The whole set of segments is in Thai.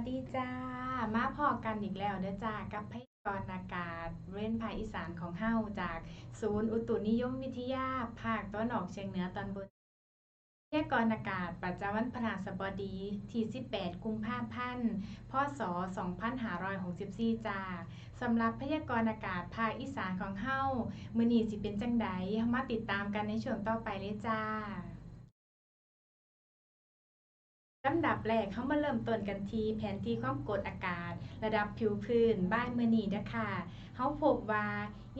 สดีจ้า มาพอกันอีกแล้วเด้อจ้ากับพยากรณ์อากาศเว้นภาคอีสานของเฮาจาก ศูนย์อุตุนิยมวิทยา ภาคตะวันออกเฉียงเหนือตอนบนพยากรณ์อากาศประจำวันพฤหัสบดีที่ 18 กุมภาพันธ์ พศ 2564 จ้าสำหรับพยากรณ์อากาศภาคอีสานของเฮามื้อนี้สิเป็นจังใดมาติดตามกันในช่วงต่อไปเลยจ้า ลำดับแรกเขามาเริ่มต้นกันที่แผนที่ความกดอากาศ ระดับผิวพื้นบ้านเมือนีนะคะเขาพบว่า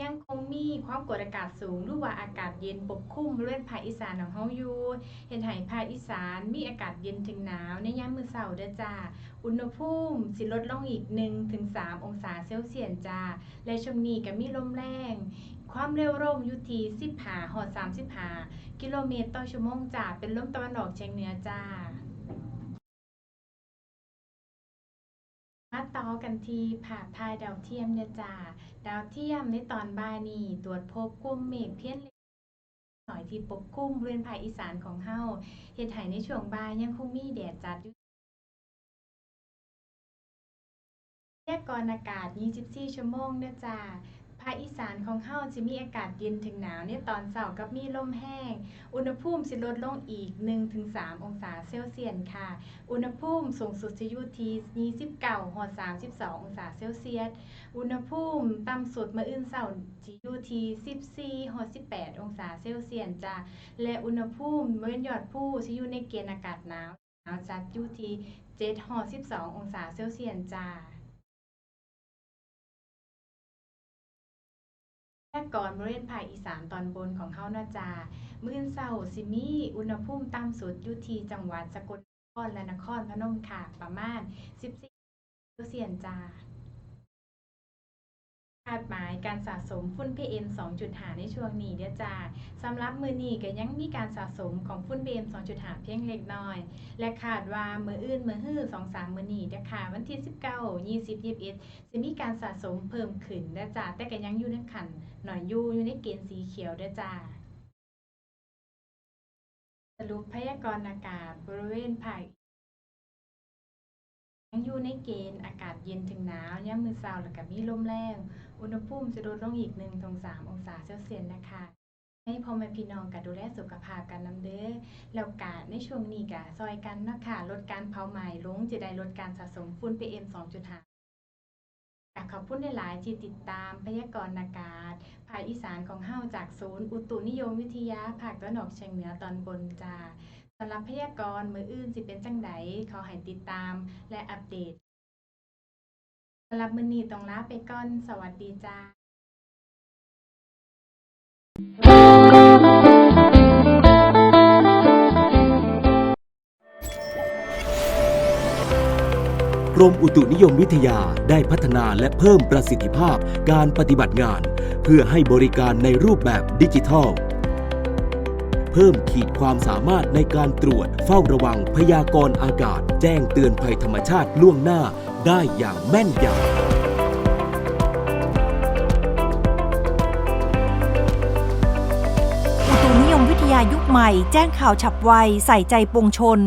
ยังคงมีความกดอากาศสูงหรือว่าอากาศเย็นปกคลุมบริเวณภาคอีสานของเขาอยู่เห็นไหภาคอีสานมีอากาศเย็นถึงหนาวในยามมื้อเช้าเด้อจ้าอุณหภูมิสิลดลงอีก 1-3 องศาเซลเซียสจ้าและช่วงนี้ก็มีลมแรง ความเร็วลมอยู่ที่15ฮอด35กิโลเมตรต่อชั่วโมงจ้าเป็นลมตะวันออกเฉียงเหนือจ้า มาต่อกันที่ภาพถ่ายดาวเทียมเนี่ยจ้าดาวเทียมในตอนบ่ายนี้ตรวจพบกลุ่มเมฆเพี้ยนเล็กหน่อยที่ปกคลุมบริเวณภาคอีสานของเฮาเฮ็ดให้ในช่วงบ่ายยังคงมีแดดจัดอยู่พยากรณ์อากาศ 24 ชั่วโมงเนี่ยจ้า ภาคอีสานของเฮาสิมีอากาศเย็นถึงหนาวในตอนเช้ากับมีลมแห้ง อุณหภูมิสิลดลงอีก 1-3 องศาเซลเซียสค่ะ อุณหภูมิสูงสุดจะอยู่ที่29ฮอด32 องศาเซลเซียส อุณหภูมิต่ำสุดมื้ออื่นเช้าสิอยู่ที่14ฮอด18 องศาเซลเซียสจ้ะและอุณหภูมิบริเวณยอดภูสิอยู่ในเกณฑ์อากาศหนาวหนาวจัดอยู่ที่7ฮอด12 องศาเซลเซียสจ้า แรกกรณ์บริเวณภาคอีสานตอนบนของเฮานาจา มื้ออนเช้าสิมีอุณหภูมิต่ำสุดอยู่ที่จังหวัดสกลนครและนครพนมค่ะ ประมาณ 14เซลเซียสจ้า คาดหมายการสะสมฝุ่น PM 2.5 ในช่วงนี้เด้อจ้าสำหรับมื้อนี้ก็ยังมีการสะสมของฝุ่น PM 2.5 เพียงเล็กน้อย และคาดว่ามืออื่นมือฮื้อ2-3 มื้อนี้เด้อค่ะวันที่ 19 20 21จะมีการสะสมเพิ่มขึ้นเด้อจ้าแต่ก็ยังอยู่ในขันหน่อยอยู่อยู่ในเกณฑ์สีเขียวเด้อจ้าสรุปพยากรณ์อากาศบริเวณภาค ยังอยู่ในเกณฑ์อากาศเย็นถึงหนาวยามมือเช้าแล้วก็มีลมแรง อุณหภูมิจะลดลงอีก 1-3 องศาเซลเซียสนะคะ ให้พ่อแม่พี่น้องก็ดูแลสุขภาพกันน้ำเด้อ แล้วก็ในช่วงนี้ก็ซอยกันเนาะค่ะ ลดการเผาไหม้ลงจะได้ลดการสะสมฝุ่น PM 2.5อยาขอบคุณหลายๆที่ติดตามพยากรณ์อากาศ ภาคอีสานของเฮาจากศูนย์ อุตุนิยมวิทยาภาคตะวันออกเฉียงเหนือตอนบนจ้า สำหรับพยากรณ์มืออื่นสิเป็นจังใดขอให้ติดตามและอัปเดตสำหรับมื้อนี้ต้องลาไปก่อน สวัสดีจ้ากรมอุตุนิยมวิทยาได้พัฒนาและเพิ่มประสิทธิภาพการปฏิบัติงาน เพื่อให้บริการในรูปแบบดิจิทัล เพิ่มขีดความสามารถในการตรวจ เฝ้าระวังพยากรณ์อากาศ แจ้งเตือนภัยธรรมชาติล่วงหน้าได้อย่างแม่นยำอุตุนิยมวิทยายุคใหม่ แจ้งข่าวฉับไว ใส่ใจปวงชน